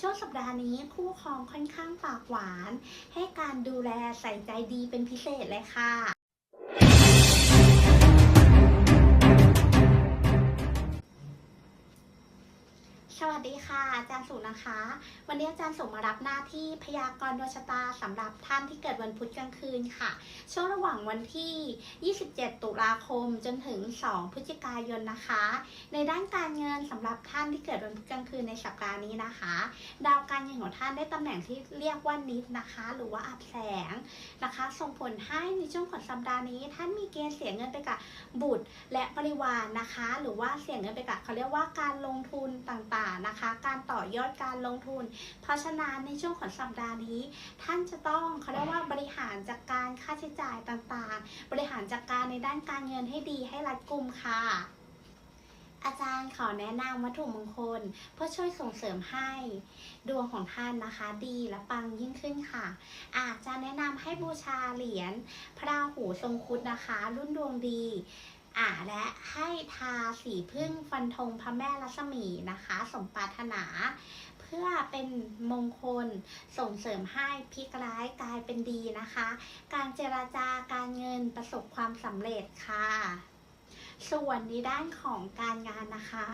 ช่วงสัปดาห์นี้คู่ครองค่อนข้างปากหวาน ให้การดูแลใส่ใจดีเป็นพิเศษเลยค่ะ สวัสดีค่ะ อาจารย์สุนะคะ วันนี้อาจารย์สุมารับหน้าที่พยากรณ์ดวงชะตาสำหรับท่านที่เกิดวันพุธกลางคืนค่ะ ช่วงระหว่างวันที่ 27 ตุลาคมจนถึง 2 พฤศจิกายนนะคะ ในด้านการเงินสำหรับท่านที่เกิดวันพุธกลางคืนในสัปดาห์นี้นะคะ ดาวการเงินของท่านได้ตำแหน่งที่เรียกว่านิดนะคะ หรือว่าอับแสงนะคะ ส่งผลให้ในช่วงของสัปดาห์นี้ ท่านมีเกณฑ์เสียเงินไปกับบุตรและบริวารนะคะ หรือว่าเสียเงินไปกับเขาเรียกว่าการลงทุนต่างนะคะ การต่อยอดการลงทุน เพราะฉะนั้นในช่วงของสัปดาห์นี้ ท่านจะต้องเขาเรียกว่าบริหารจัดการค่าใช้จ่ายต่างๆ บริหารจัดการในด้านการเงินให้ดีให้รัดกุมค่ะอาจารย์ขอแนะนำวัตถุมงคล เพื่อช่วยส่งเสริมให้ดวงของท่านนะคะดีและปังยิ่งขึ้นค่ะ อาจจะแนะนำให้บูชาเหรียญพระราหูทรงคุดนะคะ รุ่นดวงดี อ่าและให้ทาสีพึ่งฟันธงพระแม่รัศมีนะคะ สมปรารถนา เพื่อเป็นมงคลส่งเสริมให้พลิกร้ายกลายเป็นดีนะคะ การเจราจาการเงินประสบความสำเร็จค่ะส่วนในด้านของการงานนะคะ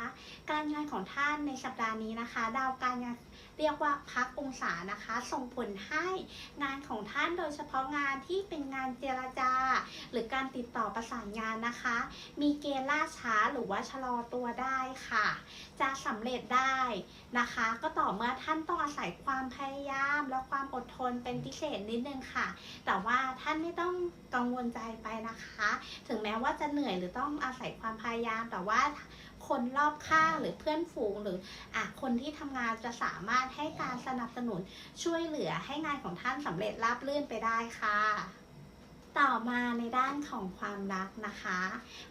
การงานของท่านในสัปดาห์นี้นะคะ ดาวการงาน เรียกว่าพักองศานะคะ ส่งผลให้งานของท่านโดยเฉพาะงานที่เป็นงานเจรจา หรือการติดต่อประสานงานนะคะ มีเกณฑ์ล่าช้าหรือว่าชะลอตัวได้ค่ะ จะสำเร็จได้นะคะ ก็ต่อเมื่อท่านต้องอาศัยความพยายาม และความอดทนเป็นพิเศษนิดนึงค่ะ แต่ว่าท่านไม่ต้องกังวลใจไปนะคะ ถึงแม้ว่าจะเหนื่อยหรือต้องอาศัยความพยายามแต่ว่า คนรอบข้างหรือเพื่อนฝูงหรืออะคนที่ทำงานจะสามารถให้การสนับสนุนช่วยเหลือให้งานของท่านสำเร็จราบรื่นไปได้ค่ะ มาในด้านของความรักนะคะ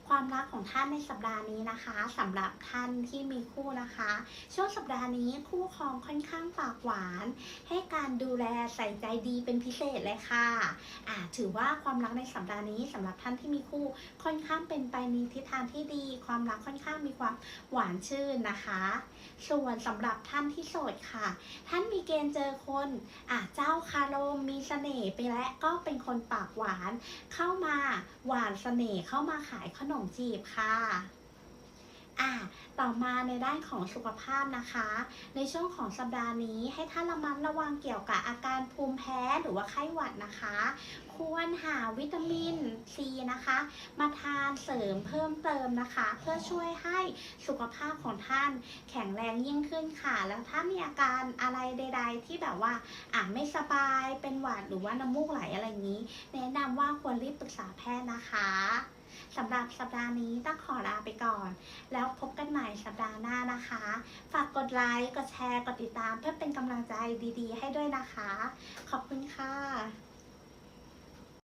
ความรักของท่านในสัปดาห์นี้นะคะสำหรับท่านที่มีคู่นะคะ ช่วงสัปดาห์นี้คู่ครองค่อนข้างปากหวาน ให้การดูแลใส่ใจดีเป็นพิเศษเลยค่ะอ่าถือว่าความรักในสัปดาห์นี้สำหรับท่านที่มีคู่ค่อนข้างเป็นไปในทิศทางที่ดี ความรักค่อนข้างมีความหวานชื่นนะคะ ส่วนสำหรับท่านที่โสดค่ะ ท่านมีเกณฑ์เจอคนอะเจ้าคารมมีเสน่ห์ไปและก็เป็นคนปากหวานเข้ามาหวานเสน่ห์เข้ามาขายขนมจีบค่ะ อะต่อมาในด้านของสุขภาพนะคะ ในช่วงของสัปดาห์นี้ให้ท่านระมัดระวังเกี่ยวกับอาการภูมิแพ้หรือว่าไข้หวัดนะคะ ควรหาวิตามินซีนะคะ มาทานเสริมเพิ่มเติมนะคะ เพื่อช่วยให้สุขภาพของท่านแข็งแรงยิ่งขึ้นค่ะ แล้วถ้ามีอาการอะไรใด ๆ ที่แบบว่าอะไม่สบายเป็นหวัดหรือว่าน้ำมูกไหลอะไรอย่างนี้ แนะนำว่าควรรีบปรึกษาแพทย์นะคะ สำหรับสัปดาห์นี้ต้องขอลาไปก่อน แล้วพบกันใหม่สัปดาห์หน้านะคะ ฝากกดไลค์กดแชร์กดติดตาม เพื่อเป็นกำลังใจดีๆ ให้ด้วยนะคะ ขอบคุณค่ะ